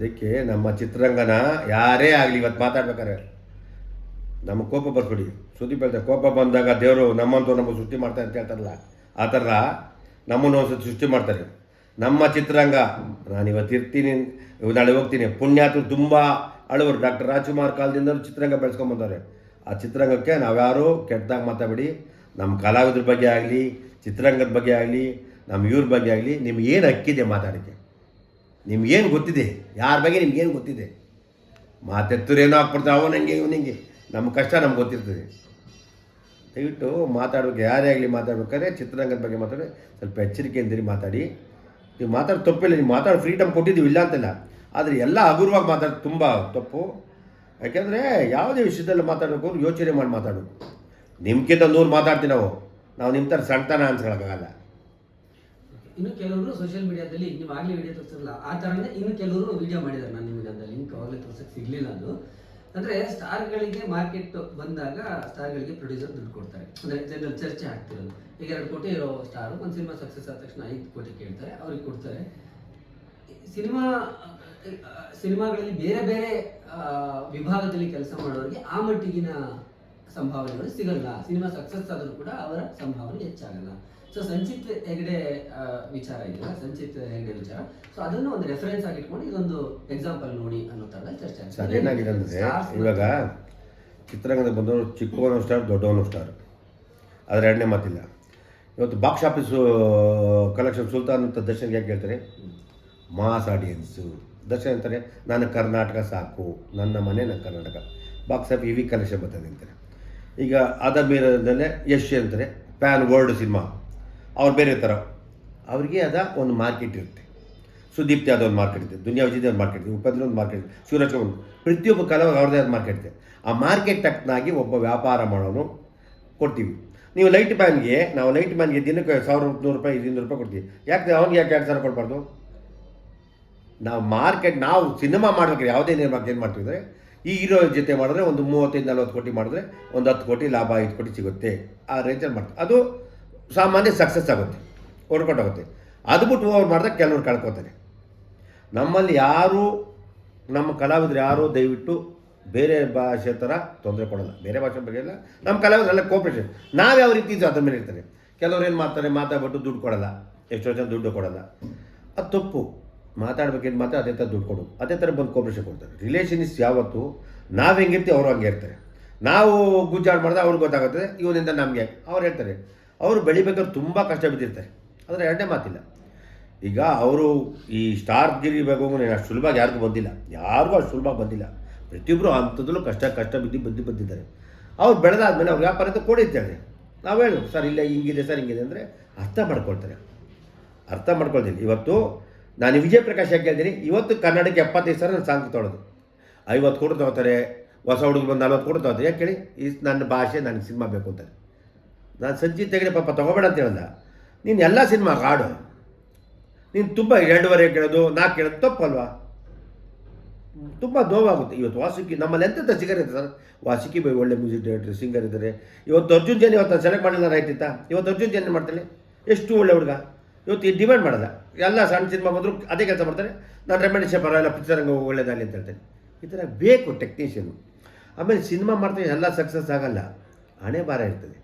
ಅದಕ್ಕೆ ನಮ್ಮ ಚಿತ್ರರಂಗನ ಯಾರೇ ಆಗಲಿ ಇವತ್ತು ಮಾತಾಡ್ಬೇಕಾರೆ ನಮಗೆ ಕೋಪ ಬರ್ಬಿಡಿ ಸುದೀಪ್ ಹೇಳ್ತಾರೆ, ಕೋಪ ಬಂದಾಗ ದೇವರು ನಮ್ಮಂತೂ ನಮ್ಮ ಸೃಷ್ಟಿ ಮಾಡ್ತಾರೆ ಅಂತ ಹೇಳ್ತಾರಲ್ಲ, ಆ ಥರ ನಮ್ಮನ್ನು ಒಂದ್ಸತಿ ಸೃಷ್ಟಿ ಮಾಡ್ತಾರೆ. ನಮ್ಮ ಚಿತ್ರರಂಗ, ನಾನು ಇವತ್ತು ಇರ್ತೀನಿ, ನಾಳೆ ಹೋಗ್ತೀನಿ. ಪುಣ್ಯಾತರು ತುಂಬ ಅಳವರು. ಡಾಕ್ಟರ್ ರಾಜ್ಕುಮಾರ್ ಕಾಲದಿಂದ ಚಿತ್ರರಂಗ ಬೆಳೆಸ್ಕೊಂಬಂದವ್ರೆ ಆ ಚಿತ್ರರಂಗಕ್ಕೆ ನಾವ್ಯಾರು ಕೆಟ್ಟದಾಗ ಮಾತಾಡಬೇಡಿ. ನಮ್ಮ ಕಲಾವಿದ್ರ ಬಗ್ಗೆ ಆಗಲಿ, ಚಿತ್ರರಂಗದ ಬಗ್ಗೆ ಆಗಲಿ ನಮ್ಮ ಇವ್ರ ಬಗ್ಗೆ ಆಗಲಿ ನಿಮ್ಗೆ ಏನು ಹಕ್ಕಿದೆ ಮಾತಾಡೋಕ್ಕೆ? ನಿಮ್ಗೇನು ಗೊತ್ತಿದೆ? ಯಾರ ಬಗ್ಗೆ ನಿಮಗೇನು ಗೊತ್ತಿದೆ? ಮಾತೆತ್ತರೇನೋ ಹಾಕ್ಬಿಡ್ತಾರೆ ಅವನಂಗೆ ಹಿಂಗೆ ನಮ್ಮ ಕಷ್ಟ ನಮ್ಗೆ ಗೊತ್ತಿರ್ತದೆ. ದಯವಿಟ್ಟು ಮಾತಾಡಬೇಕು, ಯಾರೇ ಆಗಲಿ ಮಾತಾಡ್ಬೇಕಾದ್ರೆ ಚಿತ್ರರಂಗದ ಬಗ್ಗೆ ಮಾತಾಡಿ, ಸ್ವಲ್ಪ ಎಚ್ಚರಿಕೆಯಿಂದಿರಿ ಮಾತಾಡಿ. ನೀವು ಮಾತಾಡೋ ತಪ್ಪಿಲ್ಲ, ನೀವು ಮಾತಾಡೋ ಫ್ರೀಡಮ್ ಕೊಟ್ಟಿದ್ದೀವಿ, ಇಲ್ಲ ಅಂತಲ್ಲ. ಆದರೆ ಎಲ್ಲ ಹಗುರವಾಗಿ ಮಾತಾಡೋದು ತುಂಬ ತಪ್ಪು. ಯಾಕೆಂದರೆ ಯಾವುದೇ ವಿಷಯದಲ್ಲಿ ಮಾತಾಡಬೇಕು ಯೋಚನೆ ಮಾಡಿ ಮಾತಾಡೋದು. ನಿಮ್ಗಿಂತ ನೂರು ಮಾತಾಡ್ತೀವಿ ನಾವು. ನಾವು ನಿಮ್ಮ ಥರ ಸಣ್ಣತನ ಅನ್ಸ್ಕೊಳಕ್ಕಾಗಲ್ಲ. ಇನ್ನು ಕೆಲವರು ಸೋಷಿಯಲ್ ಮೀಡಿಯಾದಲ್ಲಿ ನೀವು ಆಗ್ಲೇ ವಿಡಿಯೋ ತೋರಿಸಿರಲ್ಲ ಆ ಥರನೇ ಇನ್ನು ಕೆಲವರು ವಿಡಿಯೋ ಮಾಡಿದ್ದಾರೆ ನಾನು ನಿಮಗೆ ಅದನ್ನ ಲಿಂಕ್ ಅವಾಗಲೇ ತೋರ್ಸಕ್ಕೆ ಸಿಗ್ಲಿಲ್ಲ ಅದು. ಅಂದ್ರೆ ಸ್ಟಾರ್ಗಳಿಗೆ ಮಾರ್ಕೆಟ್ ಬಂದಾಗ ಸ್ಟಾರ್ಗಳಿಗೆ ಪ್ರೊಡ್ಯೂಸರ್ ದುಡ್ಡು ಕೊಡ್ತಾರೆ. ಅಂದ್ರೆ ಜನರಲ್ ಚರ್ಚೆ ಆಗ್ತಿರೋದು. ಈಗ ಎರಡು ಕೋಟಿ ಇರೋ ಸ್ಟಾರ್ ಒಂದು ಸಿನಿಮಾ ಸಕ್ಸಸ್ ಆದ ತಕ್ಷಣ ಐದು ಕೋಟಿ ಕೇಳ್ತಾರೆ, ಅವ್ರಿಗೆ ಕೊಡ್ತಾರೆ. ಸಿನಿಮಾ, ಸಿನಿಮಾಗಳಲ್ಲಿ ಬೇರೆ ಬೇರೆ ವಿಭಾಗದಲ್ಲಿ ಕೆಲಸ ಮಾಡೋರಿಗೆ ಆ ಮಟ್ಟಿಗಿನ ಸಂಭಾವನೆಗಳು ಸಿಗಲ್ಲ. ಸಿನಿಮಾ ಸಕ್ಸಸ್ ಆದರೂ ಕೂಡ ಅವರ ಸಂಭಾವನೆ ಹೆಚ್ಚಾಗಲ್ಲ. ಸೊ ಸಂಚಿತ್ ಹೆಗಡೆ ವಿಚಾರ ಇದೆಯಲ್ಲ ಸಂಚಿತ್ ಹೆಗಡೆ ವಿಚಾರ. ಸೊ ಅದನ್ನು ಒಂದು ರೆಫರೆನ್ಸ್ ಆಗಿ ಇಟ್ಕೊಂಡು ಇದೊಂದು ಎಕ್ಸಾಂಪಲ್ ನೋಡಿ ಅನ್ನೋ ಥರ ಚರ್ಚೆ ಆಗ್ತದೆ. ಸರ್ ಏನಾಗಿದೆ ಅಂದರೆ Stars ಇವಾಗ ಚಿತ್ರರಂಗದ ಬಂದವರು ಚಿಕ್ಕವನು ಸ್ಟಾರ್ ದೊಡ್ಡವನು ಸ್ಟಾರ್ ಅದರ ಎರಡನೇ ಮಾತಿಲ್ಲ. ಇವತ್ತು ಬಾಕ್ಸ್ ಆಫೀಸು ಕಲೆಕ್ಷನ್ ಸುಲ್ತಾನ್ ಅಂತ ದರ್ಶನ್ಗೆ ಯಾಕೆ ಹೇಳ್ತಾರೆ? ಮಾಸ್ ಆಡಿಯನ್ಸು ದರ್ಶನ್ ಅಂತಾರೆ ನಾನು ಕರ್ನಾಟಕ ಸಾಕು. ನನ್ನ ಮನೆ ನನ್ನ ಕರ್ನಾಟಕ. ಬಾಕ್ಸ್ ಆಫೀಸ್ ಇವಿ ಕಲೆಕ್ಷನ್ ಬರ್ತದೆ ಅಂತಾರೆ. ಈಗ ಅದ ಮೇಲದಲ್ಲೇ ಯಶ್ ಅಂತಾರೆ ಪ್ಯಾನ್ ವರ್ಲ್ಡ್ ಸಿನಿಮಾ ಅವ್ರು ಬೇರೆ ಥರ ಅವ್ರಿಗೆ ಅದ ಒಂದು ಮಾರ್ಕೆಟ್ ಇರುತ್ತೆ. ಸುದೀಪ್ ಯಾವ್ದು ಒಂದು ಮಾರ್ಕೆಟ್ ಇದೆ ದುನಿಯಾ ವಿಜಯ್ ಒಂದು ಮಾರ್ಕೆಟ್ ಇದೆ ಉಪೇಂದ್ರ ಒಂದು ಮಾರ್ಕೆಟ್ ಇದೆ ಶಿವರಾಜ್ ಒಂದು, ಪ್ರತಿಯೊಬ್ಬ ಕಲಾವಿದ ಅವ್ರದ್ದೇ ಒಂದು ಮಾರ್ಕೆಟ್ ಇದೆ. ಆ ಮಾರ್ಕೆಟ್ ತಕ್ಕನಾಗಿ ಒಬ್ಬ ವ್ಯಾಪಾರ ಮಾಡೋನು ಕೊಡ್ತೀವಿ. ನೀವು ಲೈಟ್ ಮ್ಯಾನ್ಗೆ ನಾವು ಲೈಟ್ ಮ್ಯಾನ್ಗೆ ದಿನಕ್ಕೆ ಸಾವಿರ ನೂರು ರೂಪಾಯಿ ಇನ್ನೂರು ರೂಪಾಯಿ ಕೊಡ್ತೀವಿ. ಯಾಕೆ ಅವ್ನಿಗೆ ಯಾಕೆ ಎರಡು ಸಾವಿರ ಕೊಡಬಾರ್ದು? ನಾವು ಮಾರ್ಕೆಟ್ ನಾವು ಸಿನಿಮಾ ಮಾಡ್ಬೇಕಾದ್ರೆ ಯಾವುದೇ ನಿರ್ಮಾಣ ಏನು ಮಾಡ್ತೀವಿ ಅಂದರೆ, ಈ ಹೀರೋ ಜೊತೆ ಮಾಡಿದ್ರೆ ಒಂದು ಮೂವತ್ತೈದು ನಲ್ವತ್ತು ಕೋಟಿ ಮಾಡಿದ್ರೆ ಒಂದು ಹತ್ತು ಕೋಟಿ ಲಾಭ, ಐದು ಕೋಟಿ ಸಿಗುತ್ತೆ. ಆ ರೇಂಜಲ್ಲಿ ಮಾಡ್ತೀವಿ. ಅದು ಸಾಮಾನ್ಯ ಸಕ್ಸಸ್ ಆಗುತ್ತೆ ವರ್ಕೌಟ್ ಆಗುತ್ತೆ ಅದು ಬಿಟ್ಟು ಓವರ್ ಮಾಡಿದಾಗ ಕೆಲವ್ರು ಕಳ್ಕೊತಾರೆ. ನಮ್ಮಲ್ಲಿ ಯಾರು, ನಮ್ಮ ಕಲಾವಿದರು ಯಾರು ದಯವಿಟ್ಟು ಬೇರೆ ಭಾಷೆ ಥರ ತೊಂದರೆ ಕೊಡೋಲ್ಲ. ಬೇರೆ ಭಾಷೆ ಬಗ್ಗೆ ಇಲ್ಲ. ನಮ್ಮ ಕಲಾವಿದರೆಲ್ಲ ಕೋಪ್ರೇಷನ್ ನಾವು ಯಾವ ರೀತಿ ಇದ್ದು ಅದ್ರ ಮೇಲೆ ಇರ್ತಾರೆ. ಕೆಲವ್ರು ಏನು ಮಾಡ್ತಾರೆ, ಮಾತಾಡ್ಬಿಟ್ಟು ದುಡ್ಡು ಕೊಡಲ್ಲ. ಎಷ್ಟೋ ಜನ ದುಡ್ಡು ಕೊಡಲ್ಲ. ಅದು ತಪ್ಪು. ಮಾತಾಡ್ಬೇಕೇನು ಮಾತ್ರ ಅದೇ ಥರ ದುಡ್ಡು ಕೊಡು. ಅದೇ ಥರ ಬಂದು ಕೋಪ್ರೇಷನ್ ಕೊಡ್ತಾರೆ. ರಿಲೇಷನ್ಸ್ ಯಾವತ್ತು? ನಾವು ಹೆಂಗಿರ್ತೀವಿ, ಅವರು ಹಂಗೆ ಇರ್ತಾರೆ. ನಾವು ಗುಜ್ಜಾಡ್ ಮಾಡಿದ್ರೆ ಅವ್ರಿಗೆ ಗೊತ್ತಾಗುತ್ತೆ, ಇವನಿಂದ ನಮಗೆ. ಅವ್ರು ಹೇಳ್ತಾರೆ ಅವರು ಬೆಳಿಬೇಕಾದ್ರೆ ತುಂಬ ಕಷ್ಟ ಬಿದ್ದಿರ್ತಾರೆ ಆದರೆ ಎರಡನೇ ಮಾತಿಲ್ಲ. ಈಗ ಅವರು ಈ ಸ್ಟಾರ್ ಗಿರಿ ಬೇಕು ಅಷ್ಟು ಸುಲಭವಾಗಿ ಯಾರಿಗೂ ಬಂದಿಲ್ಲ. ಯಾರಿಗೂ ಅಷ್ಟು ಸುಲಭ ಬಂದಿಲ್ಲ. ಪ್ರತಿಯೊಬ್ಬರು ಅಂಥದ್ರಲ್ಲೂ ಕಷ್ಟ ಕಷ್ಟ ಬಿದ್ದು ಬಿದ್ದು ಬಂದಿದ್ದಾರೆ ಅವ್ರು ಬೆಳೆದಾದ್ಮೇಲೆ ಅವ್ರು ವ್ಯಾಪಾರ ಅಂತ ಕೊಡಿದ್ದಾರೆ ನಾವು ಹೇಳು ಸರ್, ಇಲ್ಲ ಹಿಂಗಿದೆ, ಸರ್, ಹಿಂಗಿದೆ ಅಂದರೆ ಅರ್ಥ ಮಾಡ್ಕೊಳ್ತಾರೆ. ಅರ್ಥ ಮಾಡ್ಕೊಳ್ತೀನಿ. ಇವತ್ತು ನಾನು ವಿಜಯ್ ಪ್ರಕಾಶ್ ಯಾಕೆ ಹೇಳ್ತೀನಿ ಇವತ್ತು ಕನ್ನಡಕ್ಕೆ ಎಪ್ಪತ್ತೈದು ಸಾವಿರ ನಾನು ಸಾಂಗ್ ತೊಗೊಳೋದು ಐವತ್ತು ಕೋಟಿ ತೊಗೋತಾರೆ ಹೊಸ ಹುಡುಗರು ಬಂದು ನಲ್ವತ್ತು ಕೋಟಿ ತೊಗೋತಾರೆ ಯಾಕೆ ಹೇಳಿ ಈ ನನ್ನ ಭಾಷೆ, ನನಗೆ ಸಿನಿಮಾ ಬೇಕು ಅಂತಾರೆ. ನಾನು ಸಂಜೆ ತೆಗೆದು ಪಾಪ ತೊಗೋಬೇಡ ಅಂತ ಹೇಳ್ದ. ನೀನು ಎಲ್ಲ ಸಿನಿಮಾ ಹಾಡು ನೀನು ತುಂಬ ಎರಡೂವರೆ ಕೇಳೋದು, ನಾಲ್ಕು ಕೇಳೋದು ತಪ್ಪಲ್ವಾ ತುಂಬ ನೋವಾಗುತ್ತೆ. ಇವತ್ತು ವಾಸುಕಿ, ನಮ್ಮಲ್ಲಿ ಎಂತೆಂಥ ಸಿಂಗರ್ ಇದೆ ಸರ್? ವಾಸುಕಿ ಬೈ ಒಳ್ಳೆ ಮ್ಯೂಸಿಕ್ ಡೈರೆಕ್ಟರ್ ಸಿಂಗರ್ ಇದ್ದಾರೆ. ಇವತ್ತು ಅರ್ಜುನ್ ಜನ್ ಇವತ್ತು ಸೆಲೆಕ್ಟ್ ಮಾಡಿಲ್ಲ ಆಯ್ತಿತ್ತಾ ಇವತ್ತು ಅರ್ಜುನ್ ಜನ್ ಮಾಡ್ತಾನೆ? ಎಷ್ಟು ಒಳ್ಳೆ ಹುಡುಗ? ಇವತ್ತು ಈ ಡಿಮ್ಯಾಂಡ್ ಮಾಡಲ್ಲ. ಎಲ್ಲ ಸಣ್ಣ ಸಿನಿಮಾ ಬಂದರೂ ಅದೇ ಕೆಲಸ ಮಾಡ್ತಾರೆ. ನಾನು ರೆಮೆಂಡೇಶ ಪರವಾಗಿಲ್ಲ ಪಿಕ್ಚರಂಗ ಒಳ್ಳೇದಾಗಲಿ ಅಂತ ಹೇಳ್ತೇನೆ. ಈ ಥರ ಬೇಕು ಟೆಕ್ನಿಷಿಯನು ಆಮೇಲೆ ಸಿನಿಮಾ ಮಾಡ್ತೀವಿ ಎಲ್ಲ ಸಕ್ಸಸ್ ಆಗಲ್ಲ. ಹಣೆ ಭಾರ ಇರ್ತದೆ.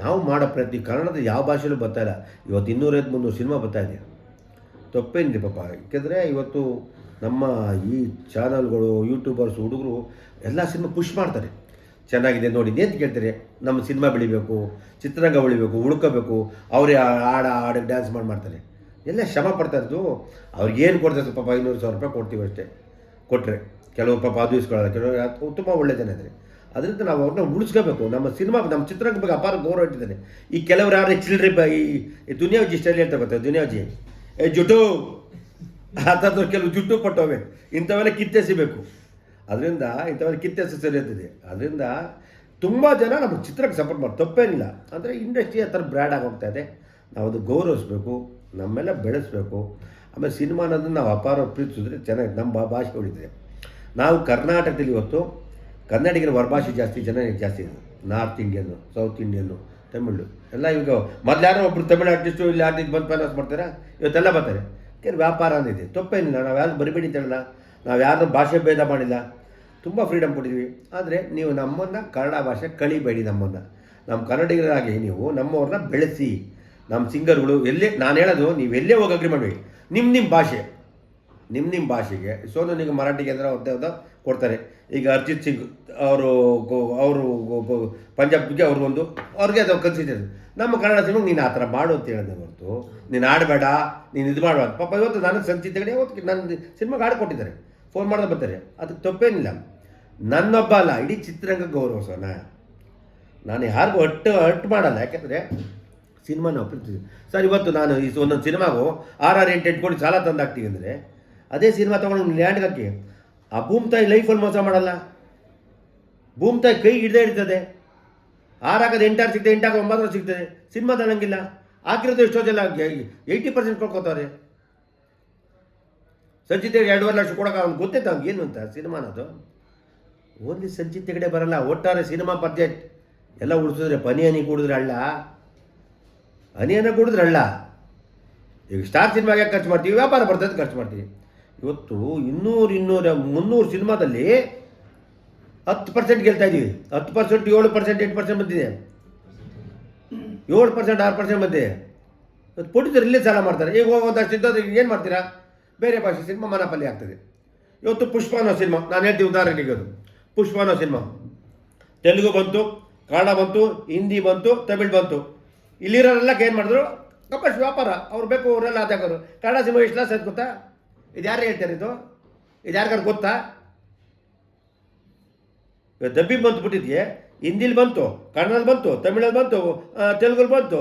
ನಾವು ಮಾಡೋ ಪ್ರತಿ ಕನ್ನಡದ ಯಾವ ಭಾಷೆಯಲ್ಲೂ ಬರ್ತಾ ಇಲ್ಲ. ಇವತ್ತು ಇನ್ನೂರೈದು ಮುನ್ನೂರು ಸಿನಿಮಾ ಬರ್ತಾ ಇದೆ. ತಪ್ಪೇನಿದೆ ಪಾಪ. ಯಾಕೆಂದರೆ ಇವತ್ತು ನಮ್ಮ ಈ ಚಾನಲ್ಗಳು, ಯೂಟ್ಯೂಬರ್ಸ್, ಹುಡುಗರು ಎಲ್ಲ ಸಿನಿಮಾ ಪುಷ್ ಮಾಡ್ತಾರೆ. ಚೆನ್ನಾಗಿದೆ ನೋಡಿ ಅಂತ ಕೇಳ್ತಾರೆ. ನಮ್ಮ ಸಿನಿಮಾ ಬೆಳಿಬೇಕು, ಚಿತ್ರರಂಗ ಬೆಳಿಬೇಕು, ಹುಡ್ಕೋಬೇಕು. ಅವರೇ ಹಾಡ ಆಡ ಡ್ಯಾನ್ಸ್ ಮಾಡಿ ಮಾಡ್ತಾರೆ. ಎಲ್ಲ ಶ್ರಮ ಪಡ್ತಾ ಇರೋದು ಅವ್ರಿಗೇನು ಕೊಡ್ತಾರೆ ಪಾಪ ಐನೂರು ಸಾವಿರ ರೂಪಾಯಿ ಕೊಡ್ತೀವಿ ಅಷ್ಟೇ. ಕೊಟ್ಟರೆ ಕೆಲವು ಪಾಪ ಅದು ಇಸ್ಕೊಳ್ಳೋಲ್ಲ. ಕೆಲವರು ತುಂಬ ಒಳ್ಳೆ ಜನ ಇದ್ದಾರೆ ಅದರಿಂದ ನಾವು ಅವ್ರನ್ನ ಉಳಿಸ್ಕೋಬೇಕು. ನಮ್ಮ ಸಿನಿಮಾ, ನಮ್ಮ ಚಿತ್ರರಂಗ ಬಗ್ಗೆ ಅಪಾರ ಗೌರವ ಇಟ್ಟಿದ್ದಾರೆ ಈ ಕೆಲವರು ಯಾರು ಚಿಲ್ಡ್ರಿ ಈ ದುನಿಯಾವಜಿ ಸ್ಟೈಲ್ ಹೇಳ್ತಾ ಬರ್ತಾರೆ ದುನಿಯಾಜಿ ಏ ಜುಟು ಆ ಥರದ್ದು ಕೆಲವು ಜುಟ್ಟು ಕೊಟ್ಟವೆ ಇಂಥವೆಲ್ಲ ಕಿತ್ತೆಸಿಬೇಕು. ಅದರಿಂದ ಇಂಥವೆಲ್ಲ ಕಿತ್ತೆಸ ಸರಿ ಇರ್ತದೆ ಅದರಿಂದ ತುಂಬ ಜನ ನಮ್ಮ ಚಿತ್ರಕ್ಕೆ ಸಪೋರ್ಟ್ ಮಾಡಿ ತಪ್ಪೇನಿಲ್ಲ. ಅಂದರೆ ಇಂಡಸ್ಟ್ರಿ ಆ ಥರ ಬ್ರ್ಯಾಡ್ ಆಗೋಗ್ತಾ ಇದೆ. ನಾವು ಅದು ಗೌರವಿಸ್ಬೇಕು. ನಮ್ಮೆಲ್ಲ ಬೆಳೆಸಬೇಕು. ಆಮೇಲೆ ಸಿನಿಮಾ ಅನ್ನೋದನ್ನು ನಾವು ಅಪಾರ ಪ್ರೀತಿಸಿದ್ರೆ ಚೆನ್ನಾಗಿ ನಮ್ಮ ಭಾಷೆ ಉಳಿದಿದೆ ನಾವು ಕರ್ನಾಟಕದಲ್ಲಿ ಇವತ್ತು ಕನ್ನಡಿಗರ ಹೊರಭಾಷೆ ಜಾಸ್ತಿ ಜನ ಜಾಸ್ತಿ ಇದೆ. North Indian south Indian Tamil ಎಲ್ಲ ಈಗ ಮೊದಲು ಯಾರೋ ಒಬ್ಬರು ತಮಿಳು ಆರ್ಟಿಸ್ಟು ಇಲ್ಲಿ ಆರ್ಟಿಸ್ಟ್ ಬಂದು ಫೈನಾನ್ಸ್ ಮಾಡ್ತಾರೆ? ಇವತ್ತೆಲ್ಲ ಬರ್ತಾರೆ. ಕೆಲವು ವ್ಯಾಪಾರ ಅಂದಿದೆ. ತಪ್ಪೇನಿಲ್ಲ. ನಾವು ಯಾರು ಬರಿಬೇಡಿ ಅಂತ ಹೇಳಲ್ಲ. ನಾವು ಯಾರನ್ನೂ ಭಾಷೆ ಭೇದ ಮಾಡಿಲ್ಲ. ತುಂಬ ಫ್ರೀಡಮ್ ಕೊಟ್ಟಿದ್ವಿ. ಆದರೆ ನೀವು ನಮ್ಮನ್ನು ಕನ್ನಡ ಭಾಷೆ ಕಳಿಬೇಡಿ ನಮ್ಮನ್ನು. ನಮ್ಮ ಕನ್ನಡಿಗರಾಗಿ ನೀವು ನಮ್ಮವ್ರನ್ನ ಬೆಳೆಸಿ. ನಮ್ಮ ಸಿಂಗರ್ಗಳು ಎಲ್ಲೇ, ನಾನು ಹೇಳೋದು ನೀವು ಎಲ್ಲೇ ಹೋಗಿ ಅಗ್ರಿ ಮಾಡಬೇಡಿ. ನಿಮ್ಮ ನಿಮ್ಮ ಭಾಷೆ. ನಿಮ್ಮ ನಿಮ್ಮ ಭಾಷೆಗೆ ಸೋನು ನಿಮಗೆ ಮರಾಠಿಗೆ ಅಂದರೆ ಅವ್ರದ್ದು ಕೊಡ್ತಾರೆ. ಈಗ ಅರ್ಜಿತ್ ಸಿಂಗ್ ಅವರು ಅವರು ಪಂಜಾಬ್ಗೆ ಅವ್ರಿಗೆ ಒಂದು ಅವ್ರಿಗೆ ಅದು ಕನ್ಸಿಡರ್ ನಮ್ಮ ಕನ್ನಡ ಸಿನಿಮಾಗೆ ನೀನು ಆ ಥರ ಮಾಡು ಅಂತ ಹೇಳಿದೆ ಹೊರತು. ನೀನು ಆಡಬೇಡ, ನೀನು ಇದು ಮಾಡಬೇಡ. ಪಾಪ ಇವತ್ತು ನನಗೆ ಸಂಚಿತ ಕಡೆ ಇವತ್ತು ನನ್ನ ಸಿನಿಮಾಗೆ ಹಾಡು ಕೊಟ್ಟಿದ್ದಾರೆ ಫೋನ್ ಮಾಡಿದ್ರೆ ಬರ್ತಾರೆ. ಅದಕ್ಕೆ ತಪ್ಪೇನಿಲ್ಲ. ನನ್ನೊಬ್ಬ ಅಲ್ಲ, ಇಡೀ ಚಿತ್ರರಂಗ ಗೌರವಿಸೋಣ ನಾನು ಯಾರಿಗೂ ಅಟ್ಟು ಅಟ್ಟು ಮಾಡಲ್ಲ. ಯಾಕೆಂದರೆ ಸಿನಿಮಾನ ನಾವು ಪ್ರೀತಿಸಿ ಸರ್, ಇವತ್ತು ನಾನು ಈ ಒಂದೊಂದು ಸಿನಿಮಾಗೂ ಆರ್ ಆರ್ ಎಂಟು ಎಂಟು ಕೋಟಿ ಸಾಲ ತಂದಾಕ್ತೀವಿ ಅಂದರೆ, ಅದೇ ಸಿನಿಮಾ ತೊಗೊಂಡು ಲ್ಯಾಂಡ್ಗೆ ಹಾಕಿ ಆ ಭೂಮ್ ತಾಯಿ ಲೈಫಲ್ಲಿ ಮೋಸ ಮಾಡಲ್ಲ. ಭೂಮ್ ತಾಯಿ ಕೈ ಹಿಡ್ದೇ ಇರ್ತದೆ. ಆರು ಹಾಕೋದು ಎಂಟಾರು ಸಿಗ್ತದೆ ಎಂಟಾಗ ಒಂಬತ್ತರ ಒಂಬತ್ತು ಸಿಗ್ತದೆ. ಸಿನಿಮಾ ತಾಳಂಗಿಲ್ಲ ಆಗಿರೋದು ಎಷ್ಟೋ ಜನ ಏಯ್ಟಿ ಪರ್ಸೆಂಟ್ ಕೊಡ್ಕೋತಾರೆ. ಸಂಚಿತೆಗೆ ಎರಡೂವರೆ ಲಕ್ಷ ಕೊಡೋಕೆ ಅವ್ನು ಗೊತ್ತಿತ್ತು ಅವ್ನಿಗೆ ಏನು ಅಂತ ಸಿನಿಮಾನದು ಓನ್ಲಿ ಸಂಚಿತೆ ಕಡೆ ಬರಲ್ಲ, ಒಟ್ಟಾರೆ ಸಿನಿಮಾ ಬಜೆಟ್ ಎಲ್ಲ ಉಳಿಸಿದ್ರೆ ಪನಿ ಹನಿ ಕುಡಿದ್ರೆ ಅಲ್ಲ ಹನಿಯನ್ನು ಕೂಡಿದ್ರೆ ಅಲ್ಲ ಈಗ ಸ್ಟಾರ್ ಸಿನಿಮಾಗೆ ಖರ್ಚು ಮಾಡ್ತೀವಿ? ವ್ಯಾಪಾರ ಬರ್ತದೆ ಖರ್ಚು ಮಾಡ್ತೀವಿ. ಇವತ್ತು ಇನ್ನೂರು ಇನ್ನೂರ ಮುನ್ನೂರು ಸಿನಿಮಾದಲ್ಲಿ ಹತ್ತು ಪರ್ಸೆಂಟ್ ಗೆಲ್ತಾ ಇದ್ದೀವಿ ಹತ್ತು ಪರ್ಸೆಂಟ್ ಏಳು ಪರ್ಸೆಂಟ್ ಎಂಟು ಪರ್ಸೆಂಟ್ ಬಂದಿದೆ. ಏಳು ಪರ್ಸೆಂಟ್ ಆರು ಪರ್ಸೆಂಟ್ ಬಂದಿದೆ. ಪುಟಿದ್ರು ಇಲ್ಲೇ ಸಾಲ ಮಾಡ್ತಾರೆ. ಈಗ ಹೋಗುವಂಥ ಇದ್ದದ್ದು ಏನು ಮಾಡ್ತೀರಾ? ಬೇರೆ ಭಾಷೆ ಸಿನಿಮಾ ಮನಪಲ್ಲಿ ಆಗ್ತದೆ. ಇವತ್ತು ಪುಷ್ಪ ಅನ್ನೋ ಸಿನಿಮಾ, ನಾನು ಹೇಳ್ತೀನಿ ಉದಾಹರಣೆಗೆ ಅದು ಪುಷ್ಪ ಅನ್ನೋ ಸಿನಿಮಾ. ತೆಲುಗು ಬಂತು, ಕನ್ನಡ ಬಂತು, ಹಿಂದಿ ಬಂತು, ತಮಿಳ್ ಬಂತು. ಇಲ್ಲಿರೋರೆಲ್ಲ ಏನು ಮಾಡಿದ್ರು? ಕಪ್ಪಷ್ಟು ವ್ಯಾಪಾರ. ಅವ್ರು ಬೇಕು, ಅವರೆಲ್ಲ ಅದಾಗೋರು ಕನ್ನಡ ಸಿನಿಮಾ ಇಷ್ಟ ಲಾಸ್ ಗೊತ್ತಾ? ಇದು ಯಾರು ಹೇಳ್ತಾರೆ ಇದು? ಇದು ಯಾರಿಗಾರು ಗೊತ್ತಾ ದಬ್ಬಿ ಬಂತು ಬಿಟ್ಟಿದ್ಯೆ ಹಿಂದಿಲಿ ಬಂತು, ಕನ್ನಡದಲ್ಲಿ ಬಂತು, ತಮಿಳಲ್ಲಿ ಬಂತು ತೆಲುಗಲ್ಲಿ ಬಂತು.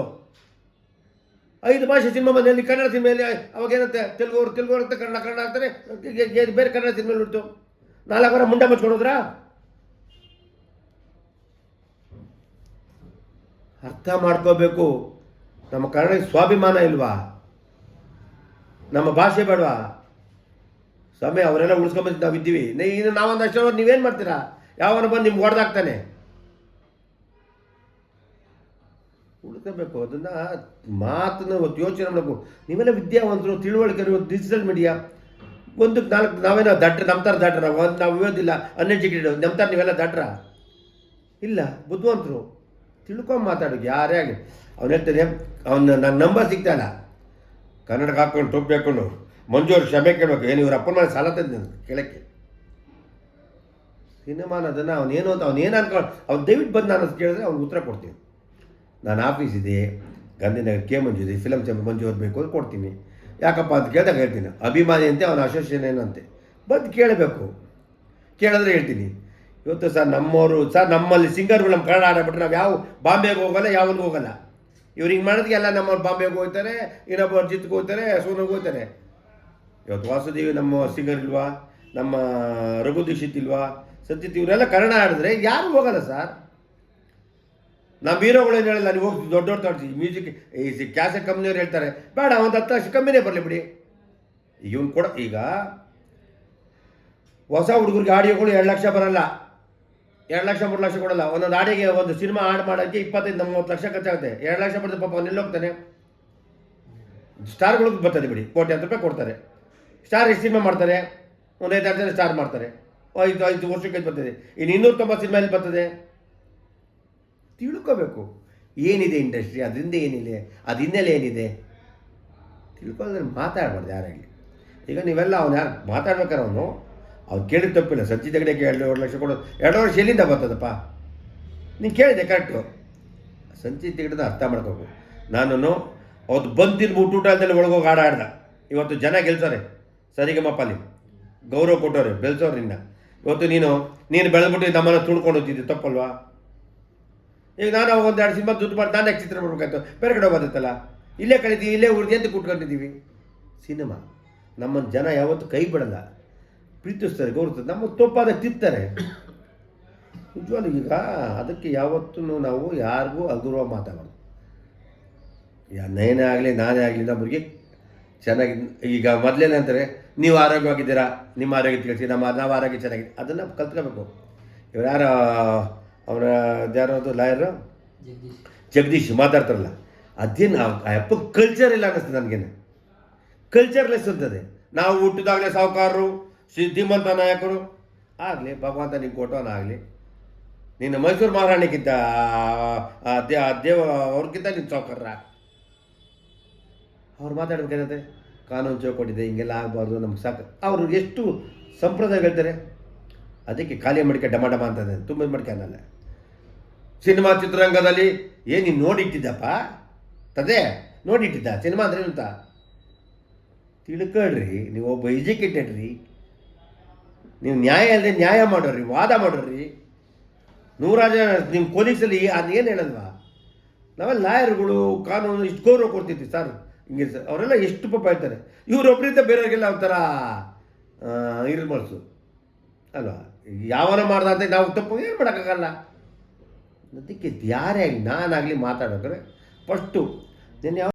ಐದು ಭಾಷೆ ಸಿನಿಮಾ ಬಂದಲ್ಲಿ ಕನ್ನಡ ಸಿನಿಮೆಯಲ್ಲಿ ಅವಾಗ ಏನಂತೆ, ತೆಲುಗು ಅವ್ರು ತೆಲುಗು ಅಂತ ಕನ್ನಡ ಕನ್ನಡ ಈಗ ಬೇರೆ ಕನ್ನಡ ಸಿನಿಮಾ ಬಿಡ್ತು ನಾಲ್ಕು ವಾರ ಮುಂಡ ಮುಚ್ಕೊಂಡೋದ್ರಾ ಅರ್ಥ ಮಾಡ್ಕೋಬೇಕು. ನಮ್ಮ ಕನ್ನಡ ಸ್ವಾಭಿಮಾನ ಇಲ್ವಾ? ನಮ್ಮ ಭಾಷೆ ಬೇಡವಾ? ಸಮಯ ಅವರೆಲ್ಲ ಉಳಿಸ್ಕೊಂಬಂದು ನಾವು ಇದ್ದೀವಿ. ಇನ್ನು ನಾವೊಂದು ಅಷ್ಟು ನೀವೇನು ಮಾಡ್ತೀರಾ? ಯಾವನ ಬಂದು ನಿಮ್ಗೆ ಹೊಡೆದಾಗ್ತಾನೆ ಉಳ್ಕೋಬೇಕು ಅದನ್ನ ಮಾತನ್ನು ಇವತ್ತು ಯೋಚನೆ ಮಾಡಬೇಕು. ನೀವೆಲ್ಲ ವಿದ್ಯಾವಂತರು ತಿಳುವಳಿಕೆ ಡಿಜಿಟಲ್ ಮೀಡಿಯಾ ಒಂದು ನಾಲ್ಕು, ನಾವೇನೋ ದಡ್ರ ನಮ್ಮ ಥರ ದಡ್ರ ಒಂದು ನಾವು ಇರೋದಿಲ್ಲ ಅನ್ಎಜುಕೇಟೆಡ್ ನಮ್ಮ ಥರ ನೀವೆಲ್ಲ ದಡ್ರ? ಇಲ್ಲ, ಬುದ್ಧಿವಂತರು. ತಿಳ್ಕೊಂಡು ಮಾತಾಡೋದು ಯಾರೇ ಆಗಲಿ. ಅವ್ನು ಹೇಳ್ತಾನೆ, ಅವನ ನನ್ನ ನಂಬರ್ ಸಿಗ್ತಾ ಇಲ್ಲ. ಕನ್ನಡಕ್ಕೆ ಹಾಕ್ಕೊಂಡು, ಟೋಪಿ ಹಾಕ್ಕೊಂಡು. ಮಂಜು ಅವ್ರು ಕ್ಷಮೆ ಕೇಳಬೇಕು. ಏನು ಇವ್ರ ಅಪ್ಪನ ಮನೆ ಸಾಲ ತಂದಿದ್ದ ಕೇಳಕ್ಕೆ? ಸಿನಿಮಾನ ಅದನ್ನು ಅವನೇನು ಅಂತ ಅವನೇನು ಅನ್ಕೊಂಡು ಅವ್ನು ದಯವಿಟ್ಟು ಬಂದು ನಾನು ಕೇಳಿದ್ರೆ ಅವ್ನಿಗೆ ಉತ್ತರ ಕೊಡ್ತೀನಿ. ನಾನು ಆಫೀಸ್ ಇದೆ, ಗಾಂಧಿನಗರ್ ಕೆ ಮಂಜು ಇದೆ ಫಿಲಮ್ ಚಾಂಬರ್ ಮಂಜೂರ್ ಬೇಕು ಅಂತ ಕೊಡ್ತೀನಿ. ಯಾಕಪ್ಪ ಅಂತ ಕೇಳಿದಾಗ ಹೇಳ್ತೀನಿ. ಅಭಿಮಾನಿ ಅಂತೆ, ಅವನ ಅಸೋಸಿಯೇಷನ್ ಏನಂತೆ ಬಂದು ಕೇಳಬೇಕು. ಕೇಳಿದ್ರೆ ಹೇಳ್ತೀನಿ. ಇವತ್ತು ಸರ್ ನಮ್ಮವರು ಸರ್ ನಮ್ಮಲ್ಲಿ ಸಿಂಗರ್ಗಳು ನಮ್ಮ ಕನ್ನಡ ಆಡಬಿಟ್ರೆ ನಾವು ಯಾವ ಬಾಂಬೆಗೆ ಹೋಗಲ್ಲ, ಯಾವನಿಗೂ ಹೋಗಲ್ಲ. ಇವ್ರು ಹಿಂಗೆ ಮಾಡೋದಕ್ಕೆ ನಮ್ಮವ್ರು ಬಾಂಬೆಗೆ ಹೋಗ್ತಾರೆ ಇನ್ನೊಬ್ಬರು ಜಿತ್ಗೆ ಹೋಗ್ತಾರೆ, ಸೋನಿಗೆ ಹೋಗ್ತಾರೆ. ಇವತ್ತು ವಾಸುದೇವಿ ನಮ್ಮ ಸಿಂಗರ್ ಇಲ್ವಾ ನಮ್ಮ ರಘು ದೀಕ್ಷಿತ್ ಇಲ್ವಾ ಸತ್ಯತ್ ಇವರೆಲ್ಲ ಕನ್ನಡ ಆಡಿದ್ರೆ ಯಾರು ಹೋಗಲ್ಲ ಸರ್? ನಮ್ಮ ಏನು ಹೇಳಲ್ಲ, ನೀವು ಹೋಗಿ ದೊಡ್ಡ ದೊಡ್ಡ ತಾಡ್ತೀವಿ ಮ್ಯೂಸಿಕ್, ಈ ಕ್ಯಾಸೆಟ್ ಕಂಪ್ನಿಯವ್ರು ಹೇಳ್ತಾರೆ, ಬೇಡ, ಒಂದು ಹತ್ತು ಲಕ್ಷ ಕಮ್ಮಿನೇ ಬರಲಿ ಬಿಡಿ. ಇವನು ಕೊಡ ಈಗ ಹೊಸ ಹುಡುಗರಿಗೆ ಆಡಿಯೋಗಳು ಎರಡು ಲಕ್ಷ ಬರಲ್ಲ. ಎರಡು ಲಕ್ಷ, ಮೂರು ಲಕ್ಷ ಕೊಡಲ್ಲ. ಒಂದೊಂದು ಆಡಿಗೆ ಒಂದು ಸಿನಿಮಾ ಆಡ್ ಮಾಡೋಕ್ಕೆ ಇಪ್ಪತ್ತೈದು, ಮೂವತ್ತು ಲಕ್ಷ ಖರ್ಚಾಗುತ್ತೆ. ಎರಡು ಲಕ್ಷ ಬರ್ತದೆ ಪಾಪ ಅವ್ನು ಹೋಗ್ತಾನೆ? ಸ್ಟಾರ್ಗಳಿಗೆ ಬರ್ತದೆ ಬಿಡಿ ಕೋಟಿ ಹತ್ತು ರೂಪಾಯಿ ಕೊಡ್ತಾರೆ. ಸ್ಟಾರ್ ಎಷ್ಟು ಸಿನಿಮಾ ಮಾಡ್ತಾರೆ? ಒಂದು ಐದಾರು ಜನ ಸ್ಟಾರ್ ಮಾಡ್ತಾರೆ. ಐದು ಐದು ವರ್ಷಕ್ಕೆ ಬರ್ತದೆ. ಇನ್ನು ಇನ್ನೂರು ತೊಂಬತ್ತು ಸಿನಿಮಾ ಎಲ್ಲಿ ಬರ್ತದೆ. ತಿಳ್ಕೋಬೇಕು. ಏನಿದೆ ಇಂಡಸ್ಟ್ರಿ? ಅದರಿಂದ ಏನಿದೆ? ಅದು ಹಿನ್ನೆಲೆ ಏನಿದೆ? ತಿಳ್ಕೊಳ್ಳೋದ್ರೆ ಮಾತಾಡ್ಬಾರ್ದು ಯಾರಾಗಲಿ ಈಗ ನೀವೆಲ್ಲ ಅವನು ಯಾರು ಮಾತಾಡ್ಬೇಕಾರೆ ಅವನು, ಅವ್ನು ಕೇಳಿದ ತಪ್ಪಿಲ್ಲ. ಸಚಿ ತಗಡೆ ಎರಡು ಎರಡು ಲಕ್ಷ ಕೊಡೋದು ಎರಡು ವರ್ಷ ಎಲ್ಲಿಂದ ಬರ್ತದಪ್ಪ? ನೀನು ಕೇಳಿದೆ, ಕರೆಕ್ಟು. ಸಂಚಿ ತೆಗೆದ ಅರ್ಥ ಮಾಡ್ಕೋಬೇಕು. ನಾನು ಅವತ್ತು ಬಂದಿದ್ದು ಅಲ್ದಲ್ಲಿ ಒಳಗೋಗಿ ಆಡಾಡ್ದ ಇವತ್ತು ಜನ ಗೆಲ್ಸೋರೆ ಸರಿಗಮ್ಮಪ್ಪಲ್ಲಿ ಗೌರವ ಕೊಟ್ಟವ್ರೆ ಬೆಳೆಸೋರು ನಿನ್ನ ಇವತ್ತು ನೀನು ನೀನು ಬೆಳೆದ್ಬಿಟ್ಟು ನಮ್ಮನ್ನು ತುಳ್ಕೊಂಡು ಹೋಗ್ತಿದ್ದೆ, ತಪ್ಪಲ್ವಾ? ಈಗ ನಾನು ಅವಾಗ ಒಂದು ಎರಡು ಸಿನಿಮಾ ದುಡ್ಡು ಮಾಡಿ, ನಾನೇ ಚಿತ್ರ ಬರ್ಬೇಕಾಯ್ತು. ಬೇರೆ ಕಡೆ ಬಂದಿತ್ತಲ್ಲ ಇಲ್ಲೇ ಕಳಿತೀವಿ ಇಲ್ಲೇ ಉಳಿದು ಅಂತ ಕುಟ್ಕೊಂಡಿದ್ದೀವಿ ಸಿನಿಮಾ. ನಮ್ಮ ಜನ ಯಾವತ್ತೂ ಕೈ ಬಿಡಲ್ಲ. ಪ್ರೀತಿಸ್ತಾರೆ, ಗೌರವಿಸ್ತಾರೆ. ನಮ್ಮ ತಪ್ಪಾದ ತಿಂತಾರೆ. ನಿಜವಾಗ್ಲೂ ಈಗ ಅದಕ್ಕೆ ಯಾವತ್ತೂ ನಾವು ಯಾರಿಗೂ ಅಗೌರವ ಮಾತಾಡೋದು. ನೇನೇ ಆಗಲಿ, ನಾನೇ ಆಗಲಿ, ನಮಗೆ ಚೆನ್ನಾಗಿ, ಈಗ ಮೊದಲೇನೆ ಅಂತಾರೆ ನೀವು ಆರೋಗ್ಯವಾಗಿದ್ದೀರಾ? ನಿಮ್ಮ ಆರೋಗ್ಯ ತಿಳಿಸಿ ನಮ್ಮ ನಾವು ಆರೋಗ್ಯ ಚೆನ್ನಾಗಿದೆ ಅದನ್ನು ಕಲ್ತ್ಕೋಬೇಕು. ಇವ್ರು ಯಾರು? ಅವರ ಯಾರದು ಲಾಯರು? ಜಗದೀಶ್. ಮಾತಾಡ್ತಾರಲ್ಲ. ಅದೇನು ಆ ಅಪ್ಪ ಕಲ್ಚರ್ ಇಲ್ಲ ಅನ್ನಿಸ್ತದೆ ನನಗೇನು ಕಲ್ಚರ್ಲೆಸ್ ಅಂತದೆ ನಾವು ಹುಟ್ಟಿದಾಗಲೇ ಸಾಹುಕಾರರು ಸಿದ್ಧಿಮಂತ ಧೀಮಂತ ನಾಯಕರು. ಆಗಲಿ ಭಗವಂತ ನಿಂಗೆ ಕೊಟ್ಟವನಾಗಲಿ ನಿನ್ನ ಮೈಸೂರು ಮಹಾರಾಣಿಗಿಂತ ದೇವ ಅವ್ರಿಗಿಂತ ನಿನ್ನ ಸೌಕರ್ಯ ಅವ್ರು ಮಾತಾಡ್ಬೇಕೇನಂತೆ? ಕಾನೂನು ಚೌಕಟ್ಟಿದೆ, ಹಿಂಗೆಲ್ಲ ಆಗಬಾರ್ದು, ನಮ್ಗೆ ಸಾಕು. ಅವರು ಎಷ್ಟು ಸಂಪ್ರದಾಯ ಹೇಳ್ತಾರೆ? ಅದಕ್ಕೆ ಖಾಲಿ ಮಡಿಕೆ ಡಮ ಡಮ ಅಂತ ತುಂಬ ಮಡಿಕೆ ಅನ್ನಲ್ಲ ಸಿನಿಮಾ ಚಿತ್ರರಂಗದಲ್ಲಿ ಏನು ನೀನು ನೋಡಿಟ್ಟಿದ್ದಪ್ಪ? ತದೆ, ನೋಡಿಟ್ಟಿದ್ದ? ಸಿನಿಮಾ ಅಂದ್ರೆ ಅಂತ ತಿಳ್ಕೊಳ್ರಿ, ನೀವು ಒಬ್ಬ ಎಜುಕೇಟೆಡ್ ರೀ. ನೀವು ನ್ಯಾಯ ಅಲ್ಲದೆ ನ್ಯಾಯ ಮಾಡೋರಿ, ವಾದ ಮಾಡೋರಿ. ನೂರಾರು ಜನ ನಿಮ್ಮ ಪೊಲೀಸಲ್ಲಿ ಅದು ಏನು ಹೇಳಲ್ವಾ? ನಾವೆಲ್ಲ ಲಾಯರ್ಗಳು, ಕಾನೂನು, ಇಷ್ಟು ಗೌರವ ಕೊಡ್ತಿದ್ವಿ ಸರ್. ಹಿಂಗೆ ಅವರೆಲ್ಲ ಎಷ್ಟು ಪಾಪ ಹೇಳ್ತಾರೆ ಇವರೊಬ್ಬರಿಂದ ಬೇರೆಯವ್ರಿಗೆಲ್ಲ ಒಂಥರ ಇರು ಬಳಸು ಅಲ್ವಾ? ಯಾವನ ಮಾಡ್ದ ಅಂತ ನಾವು ತಪ್ಪು, ಏನು ಮಾಡೋಕ್ಕಾಗಲ್ಲ. ಅದಕ್ಕೆ ಯಾರೇ ಆಗಲಿ ನಾನಾಗಲಿ ಮಾತಾಡೋಕ್ರೆ ಫಸ್ಟು ನಾನು ಯಾವ